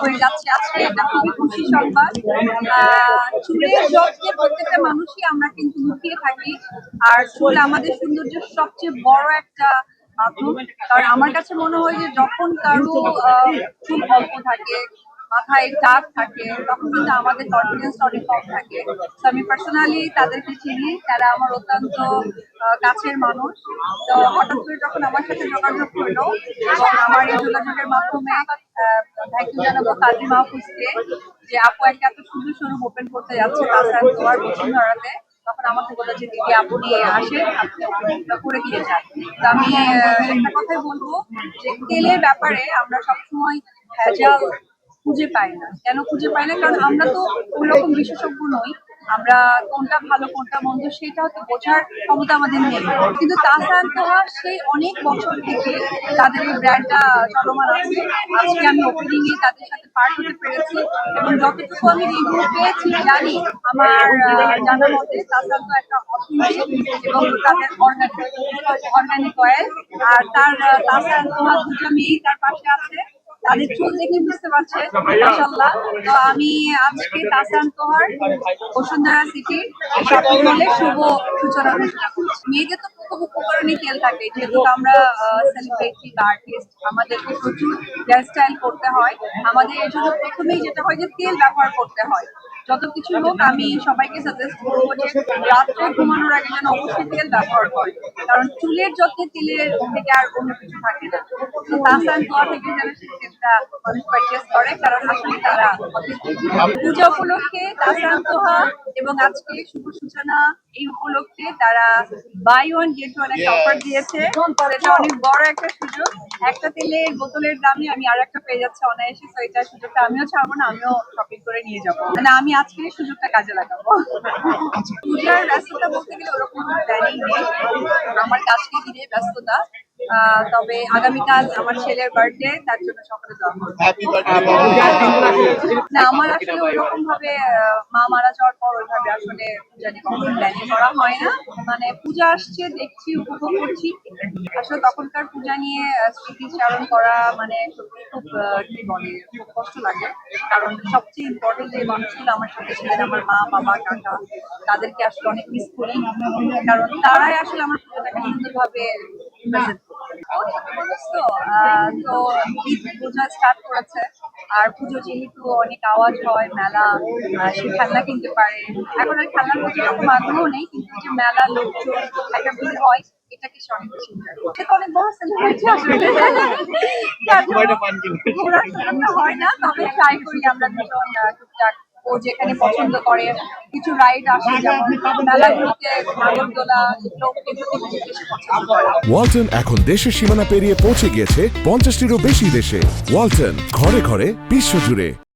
হয়ে যাচ্ছে আজকে। খুশি সংবাদ। চুলের প্রত্যেকটা আমরা কিন্তু লুকিয়ে থাকি। আর চুল আমাদের সৌন্দর্যের সবচেয়ে বড় একটা কারণ আমার কাছে মনে হয় যে যখন কারও চুল অল্প থাকে মাথায় টাক থাকে, তখন কিন্তু আমাদের কনফিডেন্স অনেক কম থাকে। তো আমি পার্সোনালি তাদেরকে চিনি, তারা আমার অত্যন্ত কাছের মানুষ। তো হঠাৎ করে যখন আমার সাথে যোগাযোগ করল এবং আমার এই যোগাযোগের মাধ্যমে থ্যাংক ইউ জানাব কাজী মাহফুজকে যে আপু একটা এত সুন্দর শোরুম ওপেন করতে যাচ্ছে তাছাড়া তোমার বসুন্ধরাতে তখন আমাকে বলল যে, দিদি আপনি আসেন, আপনি করে দিয়ে যান। তো আমি একটা কথাই বলব যে, তেলের ব্যাপারে আমরা সবসময় ভেজাল খুঁজে পাই না। কেন খুঁজে পাই না? কারণ আমরা তো ওরকম বিশেষজ্ঞ নই। আমরা কোনটা ভালো, কোনটা মন্দ সেটা হয়তো বোঝার ক্ষমতা আমাদের নেই। কিন্তু তাছাড়া সেই অনেক বছর থেকে তাদের এই ব্র্যান্ডটা চলমান আছে। আজকে আমি ওপেনিং এ তাদের সাথে পার্ট হতে পেরেছি এবং যতটুকু আমি রিভিউ পেয়েছি, জানি আমার জানার মতে তাছাড়া তো একটা অথেন্টিক এবং তাদের অর্গানিক অর্গানিক অয়েল আর তার, তাছাড়া তোহা দুটো মেয়ে তার পাশে আছে। তাদের চুল দেখে বুঝতে পারছে মাশাআল্লাহ। তো আমি আজকে তাসান তোহার বসুন্ধরা সিটি শপিং মলে শুভ সূচনা। ঘোষণা করছি মেয়েদের তো খুব উপকরণই তেল থাকে যেহেতু আমরা সেলিব্রিটি বা আর্টিস্ট আমাদেরকে প্রচুর হেয়ার স্টাইল করতে হয়। আমাদের এর জন্য প্রথমেই যেটা হয় যে তেল ব্যবহার করতে হয়। যত কিছু হোক আমি সবাইকে সাজেস্ট করব যে রাত্রে ঘুমানোর আগে যেন অবশ্যই তেল ব্যবহার করে কারণ চুলের যত্নে তেলের থেকে আর অন্য কিছু থাকে না। তো তাসান থেকে যেন সেই তেলটা মানুষ পারচেস করে কারণ আসলে তারা পূজা উপলক্ষে তাসান এবং আজকে শুভ সূচনা এই উপলক্ষে তারা বাই ওয়ান গেট ওয়ান একটা অফার দিয়েছে। এটা অনেক বড় একটা সুযোগ। একটা তেলের বোতলের দামে আমি আর একটা পেয়ে যাচ্ছে অনায়াসে তো এটা সুযোগটা আমিও ছাড়বো না আমিও শপিং করে নিয়ে যাব। মানে আমি আজকে এই সুযোগটা কাজে লাগাবো। পূজার ব্যস্ততা বলতে গেলে ওরকম প্ল্যানিং নেই। আমার কাজকে ঘিরে ব্যস্ততা। তবে আগামীকাল আমার ছেলের বার্থডে তার জন্য সকালে না আমার আসলে ওইরকম ভাবে মা মারা যাওয়ার পর ওইভাবে আসলে পূজা নিয়ে কখনো প্ল্যানিং করা হয় না। মানে পূজা আসছে দেখছি উপভোগ করছি। আসলে তখনকার পূজা নিয়ে স্মৃতিচারণ করা মানে খুব কি বলে খুব কষ্ট লাগে। কারণ সবচেয়ে ইম্পর্টেন্ট যে মানুষগুলো আমার সাথে ছিলেন আমার মা বাবা কাকা তাদেরকে আসলে অনেক মিস করি। কারণ তারাই আসলে আমার পূজাটাকে সুন্দরভাবে মানুষ তো তো ঈদ পূজা স্টার্ট করেছে আর পুজো যেহেতু অনেক আওয়াজ হয় মেলা সে খেলনা কিনতে পারে এখন আর খেলনার প্রতি এরকম আগ্রহ নেই কিন্তু যে মেলা লোকজন একটা ভিড় হয় এটাকে সে অনেক বেশি অনেক বড় সেলিব্রিটি হয় না তবে ট্রাই করি আমরা দুজন টুকটাক ও যেখানে পছন্দ করে, কিছু রাইড আসে ওয়ালটন এখন দেশের সীমানা পেরিয়ে পৌঁছে গিয়েছে পঞ্চাশটিরও বেশি দেশে। ওয়ালটন, ঘরে ঘরে, বিশ্বজুড়ে।